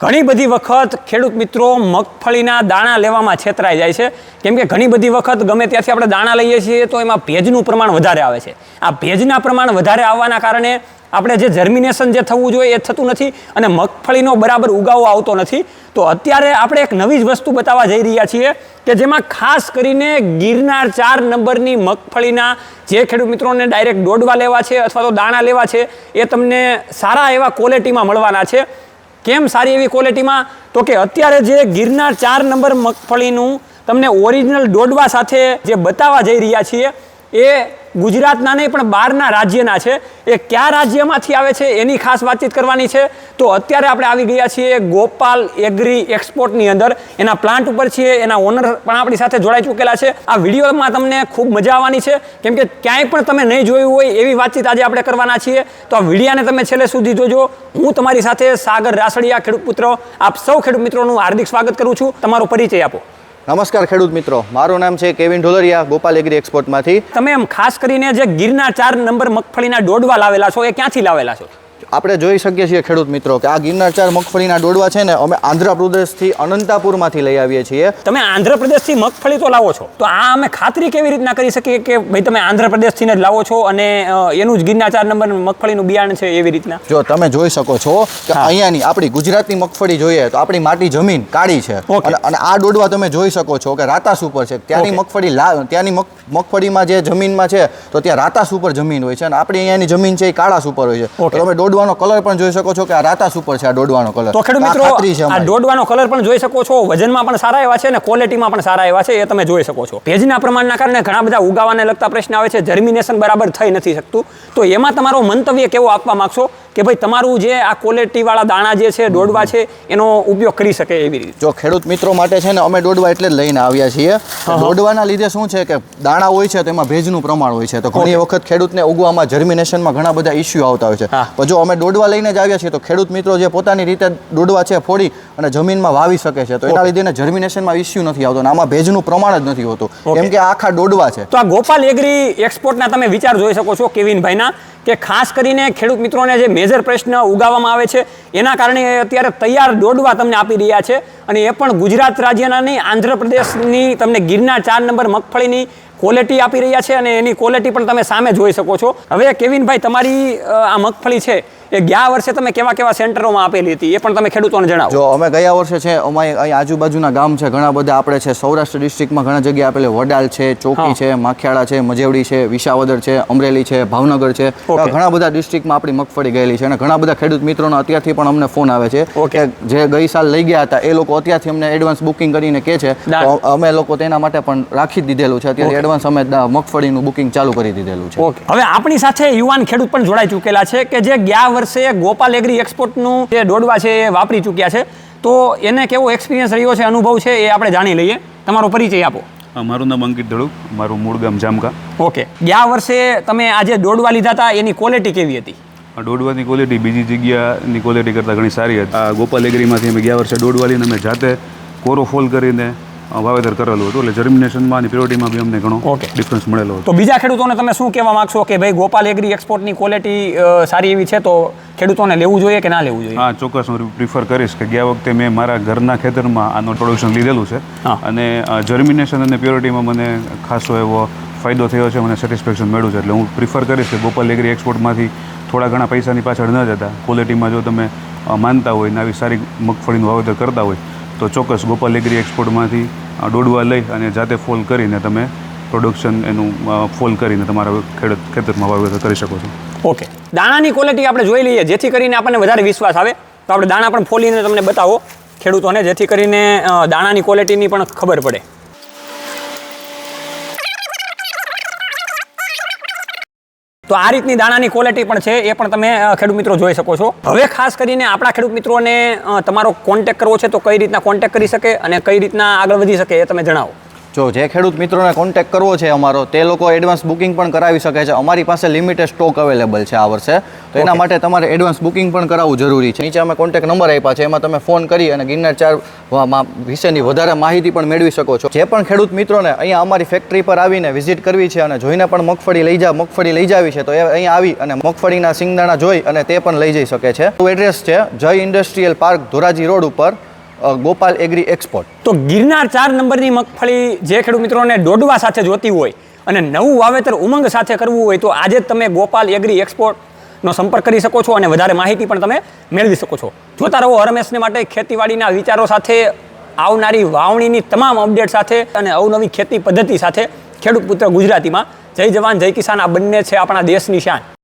ઘણી બધી વખત ખેડૂત મિત્રો મગફળીના દાણા લેવામાં છેતરાઈ જાય છે. કેમ કે ઘણી બધી વખત ગમે ત્યાંથી આપણે દાણા લઈએ છીએ તો એમાં ભેજનું પ્રમાણ વધારે આવે છે. આ ભેજના પ્રમાણ વધારે આવવાના કારણે આપણે જે જર્મિનેશન જે થવું જોઈએ એ થતું નથી અને મગફળીનો બરાબર ઉગાવો આવતો નથી. તો અત્યારે આપણે એક નવી જ વસ્તુ બતાવવા જઈ રહ્યા છીએ કે જેમાં ખાસ કરીને ગિરનાર ચાર નંબરની મગફળીના જે ખેડૂત મિત્રોને ડાયરેક્ટ દોડવા લેવા છે અથવા તો દાણા લેવા છે એ તમને સારા એવા ક્વોલિટીમાં મળવાના છે. કેમ સારી એવી ક્વોલિટીમાં તો કે અત્યારે જે ગિરનાર ચાર નંબર મગફળીનું તમને ઓરિજિનલ દોડવા સાથે જે બતાવવા જઈ રહ્યા છીએ એ ગુજરાતના નહીં, પણ બહારના રાજ્યના છે. એ કયા રાજ્યમાંથી આવે છે એની ખાસ વાતચીત કરવાની છે. તો અત્યારે આપણે આવી ગયા છીએ ગોપાલ એગ્રી એક્સપોર્ટની અંદર. એના પ્લાન્ટ ઉપર છીએ, એના ઓનર પણ આપણી સાથે જોડાઈ ચૂકેલા છે. આ વિડીયોમાં તમને ખૂબ મજા આવવાની છે. કેમ કે ક્યાંય પણ તમે નહીં જોયું હોય એવી વાતચીત આજે આપણે કરવાના છીએ. તો આ વિડીયાને તમે છેલ્લે સુધી જોજો. હું તમારી સાથે સાગર રાસડિયા, ખેડૂત પુત્ર, આપ સૌ ખેડૂત મિત્રોનું હાર્દિક સ્વાગત કરું છું. તમારો પરિચય આપો. નમસ્કાર ખેડૂત મિત્રો, મારું નામ છે કેવિન ઢોલરિયા, ગોપાલ એગ્રી એક્સપોર્ટમાંથી. તમે એમ ખાસ કરીને જે ગીરના ચાર નંબર મગફળીના ડોડવા લાવેલા છો, એ ક્યાંથી લાવેલા છો? આપણે જોઈ શકીએ છીએ ખેડૂત મિત્રો કે આ ગિરનાર ચાર મગફળીના ડોડવા છે ને અમે આંધ્રપ્રદેશથી અનંતાપુરમાંથી લઈ આવીએ છીએ. તમે આંધ્રપ્રદેશથી મગફળી તો લાવો છો. તો આ અમે ખાતરી કેવી રીતના કરી શકીએ કે ભાઈ તમે આંધ્રપ્રદેશથી જ લાવો છો અને એનું જ ગિરનાર ચાર નંબર મગફળીનું બિયારણ છે એવી રીતના? જો તમે જોઈ શકો છો કે અહીંયાની આપણી ગુજરાતની મગફળી જોઈએ તો આપણી માટી જમીન કાળી છે. અને આ ડોડવા તમે જોઈ શકો છો કે રાતાસ ઉપર છે. ત્યાંની મગફળી લા ત્યાંની મગ મગફળીમાં જે જમીનમાં છે તો ત્યાં રાતાસ ઉપર જમીન હોય છે અને આપણી અહીંયાની જમીન છે એ કાળાસ ઉપર હોય છે. Okay. તો તમે ડોડવાનો કલર પણ જોઈ શકો છો કે આ રાતાસ ઉપર છે આ દોડવાનો કલર તો ખેડૂત મિત્રો આ દોડવાનો કલર પણ જોઈ શકો છો વજનમાં પણ સારા એવા છે અને ક્વોલિટીમાં પણ સારા એવા છે એ તમે જોઈ શકો છો. ભેજના પ્રમાણના કારણે ઘણા બધા ઉગાવાને લગતા પ્રશ્ન આવે છે જર્મિનેશન બરાબર થઈ નથી શકતું. તો એમાં તમારો મંતવ્ય કેવો આપવા માંગશો? કે ભાઈ તમારું જે આ ક્વોલિટીવાળા દાણા જે છે દોડવા છે એનો ઉપયોગ કરી શકે એવી રીતે. જો ખેડૂત મિત્રો માટે છે ને અમે દોડવા એટલે જ લઈને આવ્યા છીએ. દોડવાના લીધે શું છે કે દાણા હોય છે તેમાં ભેજનું પ્રમાણ હોય છે. તો ઘણી વખત ખેડૂતને ઉગવામાં જર્મિનેશનમાં ઘણા બધા ઇસ્યુ આવતા હોય છે. પણ જો અમે દોડવા લઈને જ આવ્યા છીએ તો ખેડૂત મિત્રો જે પોતાની રીતે દોડવા છે ફોડી અને જમીનમાં વાવી શકે છે. તો એના લીધે એને જર્મિનેશનમાં ઇસ્યુ નથી આવતો અને આમાં ભેજનું પ્રમાણ જ નથી હોતું. કેમ કે આખા દોડવા છે. તો આ ગોપાલ એગ્રી એક્સપોર્ટના તમે વિચાર જોઈ શકો છો કેવિનભાઈના કે ખાસ કરીને ખેડૂત મિત્રોને જે મેજર પ્રશ્ન ઉગાવવામાં આવે છે. એના કારણે અત્યારે તૈયાર દોડવા તમને આપી રહ્યા છે. અને એ પણ ગુજરાત રાજ્યના નહીં આંધ્રપ્રદેશની તમને ગિરનાર ચાર નંબર મગફળીની ક્વોલિટી આપી રહ્યા છે અને એની ક્વોલિટી પણ તમે સામે જોઈ શકો છો. હવે કેવિનભાઈ તમારી આ મગફળી છે એ ગયા વર્ષે તમે કેવા કેવા સેન્ટરોમાં આપેલી હતી? એ પણ તમે ખેડૂતોને જણાવો. જો અમે ગયા વર્ષે છે અમારે અહીં આજુબાજુના ગામ છે ઘણા બધા આપણે છે સૌરાષ્ટ્ર ડિસ્ટ્રિક્ટમાં ઘણા જગ્યાએ આપેલી વડાલ છે ચોકી છે માખિયાળા છે મજેવડી છે વિસાવદર છે અમરેલી છે ભાવનગર છે. ઘણા બધા ડિસ્ટ્રિક્ટમાં આપણી મગફળી ગયેલી છે અને ઘણા બધા ખેડૂત મિત્રોનો અત્યારથી પણ અમને ફોન આવે છે કે જે ગઈ સાલ લઈ ગયા હતા એ લોકો અત્યારથી અમને એડવાન્સ બુકિંગ કરીને કહે છે. તો અમે લોકો તેના માટે પણ રાખી દીધેલું છે. અત્યારે એડવાન્સ અમે મગફળીનું બુકિંગ ચાલુ કરી દીધેલું છે. ઓકે. હવે આપણી સાથે યુવાન ખેડૂત પણ જોડાઈ ચૂકેલા છે કે જે ગયા વર્ષે ગોપાલ એગ્રી એક્સપોર્ટનું જે દોડવા છે એ વાપરી ચૂક્યા છે. તો એને કેવો એક્સપિરિયન્સ રહ્યો છે અનુભવ છે એ આપણે જાણી લઈએ. તમારો પરિચય આપો. મારું નામ અંકિત ધડુક મારું મૂળ ગામ જામકા. ઓકે. ગયા વર્ષે તમે આ જે દોડવા લીધા હતા એની ક્વોલિટી કેવી હતી? આ દોડવાની ક્વોલિટી બીજી જગ્યાની ક્વોલિટી કરતાં ઘણી સારી હતી. આ ગોપાલ એગ્રીમાંથી અમે ગયા વર્ષે લઈને અમે જાતે કોરો ફોલ કરીને વાવેતર કરેલું હતું. એટલે જર્મિનેશનમાં અને પ્યોરિટીમાં બી અમને ઘણો ઓકે ડિફરન્સ મળેલો હતો. તો બીજા ખેડૂતોને તમે શું કહેવા માંગશો કે ભાઈ ગોપાલ એગ્રી એક્સપોર્ટની ક્વોલિટી સારી એવી છે તો ખેડૂતોને લેવું જોઈએ કે ના લેવું જોઈએ? હા ચોક્કસ હું પ્રિફર કરીશ કે ગયા વખતે મેં મારા ઘરના ખેતરમાં આનું પ્રોડક્શન લીધેલું છે. અને જર્મિનેશન અને પ્યોરિટીમાં મને ખાસો એવો ફાયદો થયો છે મને સેટિસ્ફેક્શન મળ્યું છે. એટલે હું પ્રિફર કરીશ કે ગોપાલ એગ્રી એક્સપોર્ટમાંથી થોડા ઘણા પૈસાની પાછળ ન જતા. ક્વોલિટીમાં જો તમે માનતા હોય ને આવી સારી મગફળીનું વાવેતર કરતા હોય, તો ચોક્કસ ગોપાલ એગ્રી એક્સપોર્ટમાંથી દોડવા લઈ અને જાતે ફોલ કરીને તમે પ્રોડક્શન એનું ફોલ કરીને તમારા ખેડૂત, ખેતરમાં વાવેતર કરી શકો છો. ઓકે દાણાની ક્વોલિટી આપણે જોઈ લઈએ, જેથી કરીને આપણને વધારે વિશ્વાસ આવે. તો આપણે દાણા પણ ફોલીને તમને બતાવો ખેડૂતોને, જેથી કરીને દાણાની ક્વોલિટીની પણ ખબર પડે. તો આ રીતની દાણાની ક્વોલિટી પણ છે, એ પણ તમે ખેડૂત મિત્રો જોઈ શકો છો. હવે ખાસ કરીને આપણા ખેડૂત મિત્રોને તમારો કોન્ટેક કરવો છે તો કઈ રીતના કોન્ટેક કરી શકે અને કઈ રીતના આગળ વધી શકે એ તમે જણાવો. જો જે ખેડૂત મિત્રોને કોન્ટેક્ટ કરવો છે અમારો તે લોકો એડવાન્સ બુકિંગ પણ કરાવી શકે છે. અમારી પાસે લિમિટેડ સ્ટોક અવેલેબલ છે આ વર્ષે. તો એના માટે તમારે એડવાન્સ બુકિંગ પણ કરાવવું જરૂરી છે. નીચે અમે કોન્ટેક્ટ નંબર આપ્યા છે એમાં તમે ફોન કરી અને ગિરનાર ચાર વિશેની વધારે માહિતી પણ મેળવી શકો છો. જે પણ ખેડૂત મિત્રોને અહીંયા અમારી ફેક્ટરી પર આવીને વિઝિટ કરવી છે અને જોઈને પણ મગફળી લઈ જા મગફળી લઈ જાવી છે તો એ અહીંયા આવી અને મગફળીના સિંગદાણા જોઈ અને તે પણ લઈ જઈ શકે છે. એડ્રેસ છે જય ઇન્ડસ્ટ્રીયલ પાર્ક ધોરાજી રોડ ઉપર. Gopal agri export. તો ગિરનાર ચાર નંબરની મગફળી જે ખેડૂત મિત્રોને ડોડવા સાથે જોતી હોય અને નવું વાવેતર ઉમંગ સાથે કરવું હોય તો આજે તમે ગોપાલ એગ્રી એક્સપોર્ટનો સંપર્ક કરી શકો છો અને વધારે માહિતી પણ તમે મેળવી શકો છો. જોતા રહો હરમેશને માટે ખેતીવાડીના વિચારો સાથે, આવનારી વાવણીની તમામ અપડેટ સાથે અને અવનવી ખેતી પદ્ધતિ સાથે ખેડૂત પુત્ર ગુજરાતીમાં. જય જવાન, જય કિસાન, આ બંને છે આપણા દેશની શાન.